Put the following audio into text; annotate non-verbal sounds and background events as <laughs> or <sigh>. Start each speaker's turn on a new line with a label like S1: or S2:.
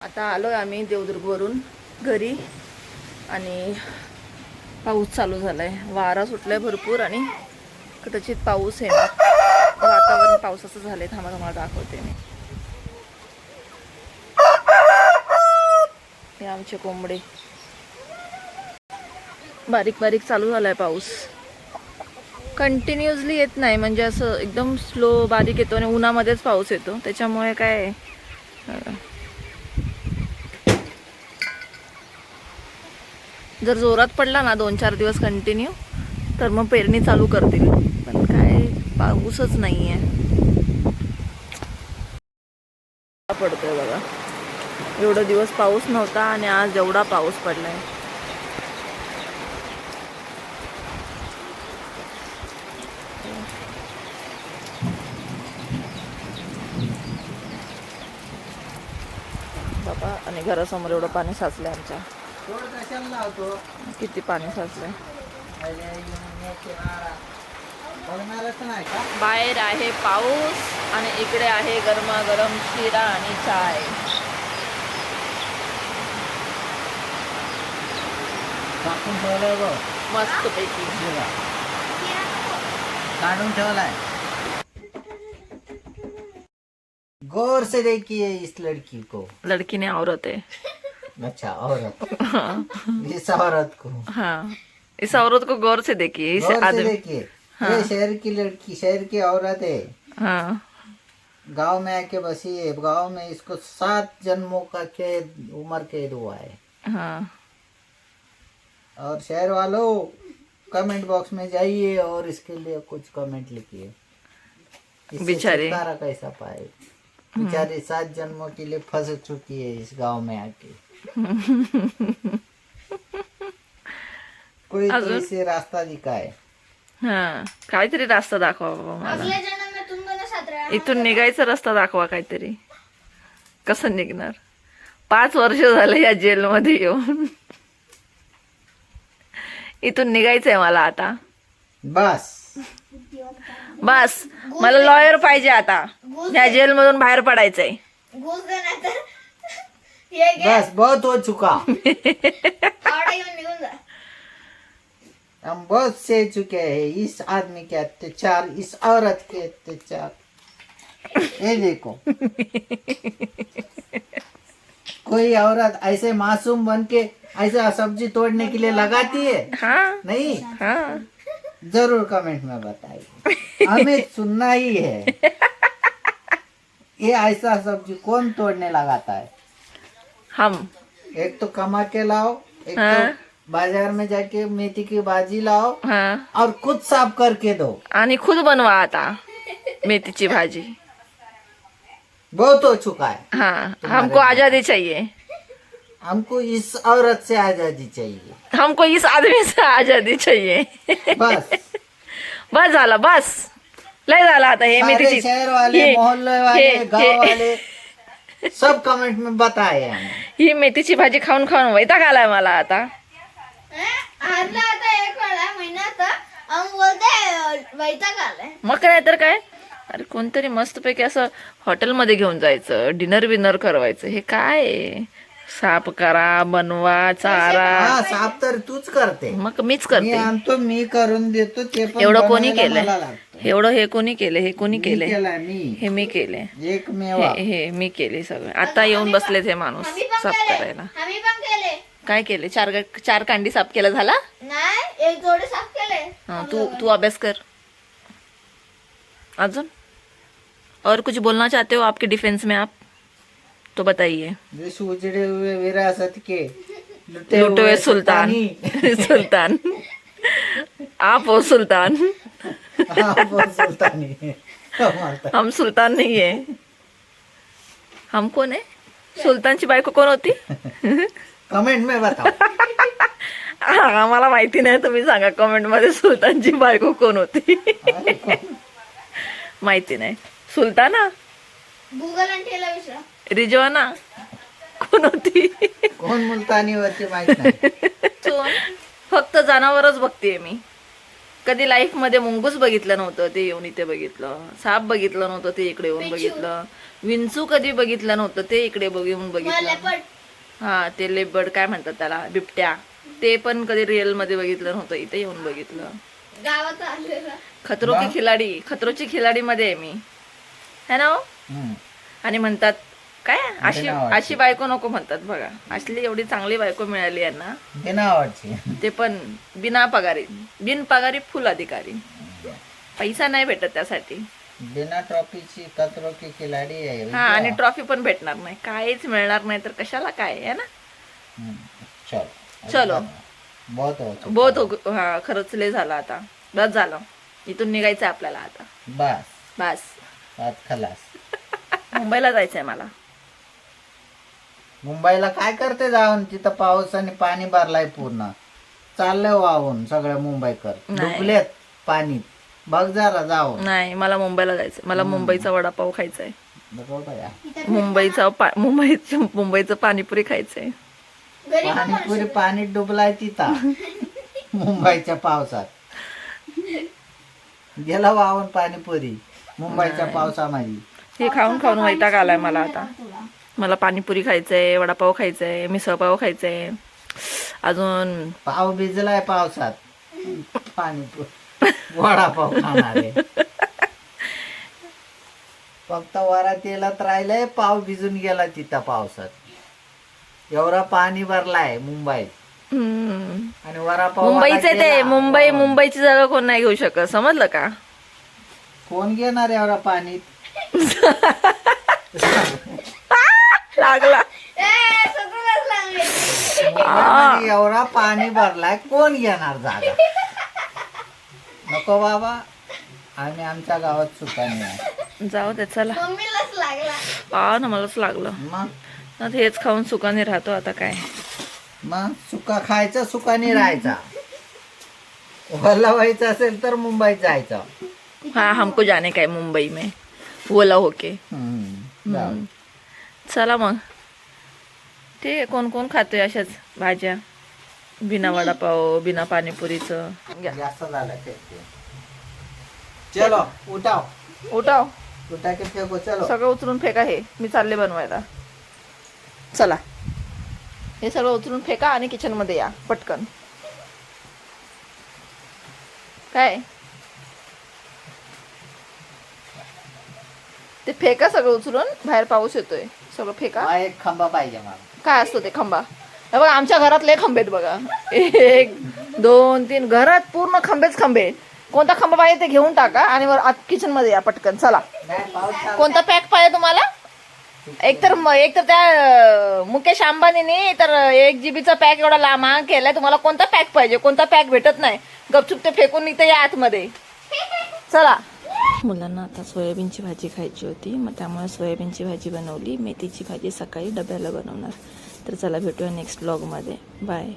S1: आता आलो आम्ही देवदुर्गवरून घरी आणि पाऊस चालू झालाय. वारा सुटलाय भरपूर आणि कदाचित पाऊस येणार. वातावरण पावसाचं झालंय थांबा तुम्हाला दाखवते मी. हे आमचे कोंबडे. बारीक बारीक चालू झालाय पाऊस. कंटिन्युअसली येत नाही म्हणजे असं एकदम स्लो बारीक येतो आणि उन्हामध्येच पाऊस येतो. त्याच्यामुळे काय जर जोरात पडला ना दोन चार दिवस कंटिन्यू तर मग पेरणी चालू करतील. पण काय पाऊसच नाही आहे पडतोय बघा. एवढा दिवस पाऊस नव्हता आणि आज एवढा पाऊस पडलाय. बाबा आणि घरासमोर एवढं पाणी साचलंय आमच्या. किती पाणी साचलंय? बाहेर आहे पाऊस आणि इकडे आहे गरमागरम शिरा आणि चाय. मस्त पैकी.
S2: काढून ठेवलाय. गौर से देखिए इस लड़की को.
S1: लड़की ने औरत है
S2: अच्छा औरत इस औरत को।
S1: हाँ इस औरत को गौर से देखिए इस आदमी
S2: देखिए। ये शहर की लड़की शहर की औरत है।
S1: हाँ।
S2: गाँव में आके बसी है। गाँव में इसको सात जन्मों का कैद उम्र कैद हुआ है।
S1: हाँ।
S2: और शहर वालों कमेंट बॉक्स में जाइए और इसके लिए कुछ कमेंट लिखिए।
S1: बेचारे।
S2: कैसा पाए? बेचारे सात जन्मों के लिए फंस चुकी है इस गाँव में आके। <laughs>
S1: अजून?
S2: इसे रास्ता दिखाए
S1: हा. काहीतरी रस्ता दाखवा बाबा मला.
S3: अगल्या जन्म में तुम दोनों साथ रहना
S1: इथून निघायचा रस्ता दाखवा काहीतरी. कसं निघणार? पाच वर्ष झाले या जेलमध्ये येऊन. इथून निघायचंय मला आता.
S2: बस.
S1: बस. मला लॉयर पाहिजे आता. या जेलमधून बाहेर पडायचंय.
S3: घुस देना तर घे
S2: बस बहुत हो चुका। <laughs> हम बहुत से चुके हैं। इस आदमी के अत्याचार इस औरत के अत्याचार। ये देखो। कोई औरत ऐसे मासूम बन के ऐसा सब्ज़ी तोड़ने के लिए लगाती है?
S1: हाँ।
S2: नहीं।
S1: हाँ।
S2: ज़रूर कमेंट में बताइए। हमें सुनना ही है। <laughs> ये ऐसा सब्ज़ी कौन तोड़ने लगाता है?
S1: हम।
S2: एक तो कमा के लाओ एक
S1: हाँ।
S2: तो बाज़ार में जाके मेथी की भाजी लाओ
S1: हाँ।
S2: और खुद साफ़ करके दो।
S1: आणि खुद बनवा आता मेथीची भाजी।
S2: बहुत हो चुका है।
S1: हाँ हमको आज़ादी चाहिए।
S2: हमको इस औरत से आज़ादी चाहिए।
S1: हमको इस आदमी से आज़ादी चाहिए।
S2: बस।
S1: बस झालं बस। लय झालं आता हे
S2: सारे
S1: मेथीची।
S2: शहर वाले मोहल्ले वाले गाँव वाले सब कमेंट में बताए हमें
S1: ही मेथीची भाजी खाऊन खाऊन वैताग आलाय मला आता. मग काय तर काय? अरे कोणतरी मस्तपैकी असं हॉटेलमध्ये घेऊन जायचं डिनर बिनर करवायचं. हे काय? साफ करा बनवा चारा.
S2: हा साफ तर तूच करते.
S1: मग मीच
S2: मी
S1: करते
S2: आणतो मी करून देतो ते पण
S1: एवढं कोणी केलंय. एवढं हे कोणी केलं हे कोणी केलंय हे मी केले
S2: एक मेवा
S1: हे हे मी केले सगळं. आता येऊन बसलेत हे माणूस साफ
S3: केले
S1: करायला.
S3: आम्ही पण केले
S1: काय केले चार चार कांडी साफ केला झाला?
S3: नाही एक जोडे साफ केले
S1: हाँ, तू तू अभ्यास कर. अर्जुन और कुछ बोलना चाहते हो आपके डिफेंस में आप? तो बताइए.
S2: लुटे
S1: हुए सुल्तान.
S2: सुल्तानी। <laughs>
S1: सुल्तान. आप हो सुल्तान.
S2: हाँ, वो सुल्तानी है। हमारा
S1: हम सुल्तान नहीं है। हम कौन है? सुलतानची बायको कोण होती?
S2: कमेंट में बताओ।
S1: हा, आम्हाला माहिती नाही तुम्ही सांगा कमेंटमध्ये सुलतानची बायको कोण होती। माहिती नाही। सुलताना? रिजवाना? कोण होती?
S2: कोण मुलतानी माहीत नाही। <laughs>
S1: फक्त जनावरच बघतेय मी। कधी लाईफमध्ये मुंगूस बघितलं नव्हतं ते येऊन इथे बघितलं. साप बघितलं नव्हतं ते इकडे येऊन बघितलं. विंचू कधी बघितलं नव्हतं ते इकडे बघ येऊन
S3: मला
S1: बघितलं हा ते लेबड काय म्हणतात त्याला बिबट्या. ते पण कधी रिअलमध्ये बघितलं नव्हतं इथे येऊन बघितलं. खतरो की खिलाडी खतरोची खिलाडी मध्ये आहे मी. है ना हो? आणि म्हणतात काय? अशी. अशी बायको नको म्हणतात बघा. असली एवढी चांगली बायको मिळाली यांना ते पण बिना पगारी. बिन पगारी फुल अधिकारी. पैसा नाही भेटत त्यासाठी.
S2: बिना ट्रॉफीची कचरो की खिलाडी आहे.
S1: हा आणि ट्रॉफी पण भेटणार नाही. काहीच मिळणार नाही तर कशाला काय आहे ना?
S2: हम्म. चलो.
S1: चलो.
S2: बहुत हो चुका.
S1: बहुत हो- हा खरंच लय झालं आता. बस झालं. इथून निघायचं आपल्याला आता.
S2: बस.
S1: बस.
S2: आज खलास. <laughs>
S1: मुंबईला जायचंय मला.
S2: मुंबईला काय करते जाऊन? तिथं पाऊस आणि पाणी भरलाय पूर्ण. चाललंय वाहून सगळ्या मुंबईकर.
S1: नाही.
S2: डुबलेत पाणी. बघ जरा जाऊन.
S1: नाही मला मुंबईला जायचंय. मला मुंबईचा वडापाव खायचाय.
S2: बघ बया.
S1: मुंबईचा पा- मुंबईचं मुंबईचं पाणीपुरी खायचंय.
S2: पाणीपुरी पाणी डुबलाय तिथं. मुंबईच्या पावसात. गेला वाहून पाणीपुरी. मुंबईच्या पावसामध्ये.
S1: हे खाऊन खाऊन वैताग आलाय मला आता. मला पाणीपुरी खायचंय वडापाव खायचंय मिसळपाव खायचंय. अजून
S2: पाव भिजलाय पावसात. पाणीपुरी वडापाव खाणारे फक्त वरात येलात राहिलंय पाव भिजून गेला तिथं पावसात. एवढा पाणी भरलाय मुंबईत. आणि वडापाव
S1: मुंबईचे ते. मुंबई मुंबईची जागा कोण नाही घेऊ शकत समजलं का?
S2: कोण घेणार एवढा पाणी? <laughs>
S1: लागला.
S2: एवढा पाणी भरलाय कोण घेणार जागा? नको बाबा आम्ही आमच्या गावात सुखाने आहे.
S1: जाऊ दे चला.
S3: मम्मीलाच लागला.
S1: हा ना मलाच लागलं.
S2: मग?
S1: हेच खाऊन सुखाने राहतो आता काय.
S2: मग? सुका खायचा सुखाने राहायचा. वल्ला व्हायचं असेल तर मुंबईत जायचं.
S1: हाँ हमको जाने का है मुंबई में. ओला होके.
S2: हम्म, जाऊ.
S1: चला मग. ठीक आहे कोण कोण खातोय अशाच भाज्या? बिना वडापाव बिना पाणीपुरीचं. घ्या.
S2: जास्त झालं ते चलो उठाव
S1: उठाव
S2: उठा के फेको चलो.
S1: सगळं उचलून फेका हे. मी चालले बनवायला. चला. हे सगळं उचलून फेका आणि किचनमध्ये या. पटकन. काय? ते फेका सगळं उचलून बाहेर पाऊस येतोय. सगळं फेका.
S2: हा एक खांबा पाहिजे मला.
S1: काय असतो ते खंबा? हे बघा आमच्या घरात लय खंबे आहेत बघा. एक दोन तीन घरात पूर्ण खंबेच खंबे. कोणता खंबा पाहिजे ते घेऊन टाका आणि वर किचनमध्ये या पटकन. चला.
S2: नाही पाऊस चालू.
S1: कोणता पॅक पाहिजे तुम्हाला? एक तर म- एक तर त्या अं, मुकेश अंबानीने तर एक जीबीचा पॅक एवढा ला महाग केलाय. तुम्हाला कोणता पॅक पाहिजे? कोणता पॅक भेटत नाही. गपचूप ते फेकून इथे या आतमध्ये. चला. मुलांना आता सोयाबीनची भाजी खायची होती. मग त्यामुळे सोयाबीनची भाजी बनवली. मेथीची भाजी सकाळी डब्याला बनवणार. तर चला भेटूया नेक्स्ट ब्लॉगमध्ये बाय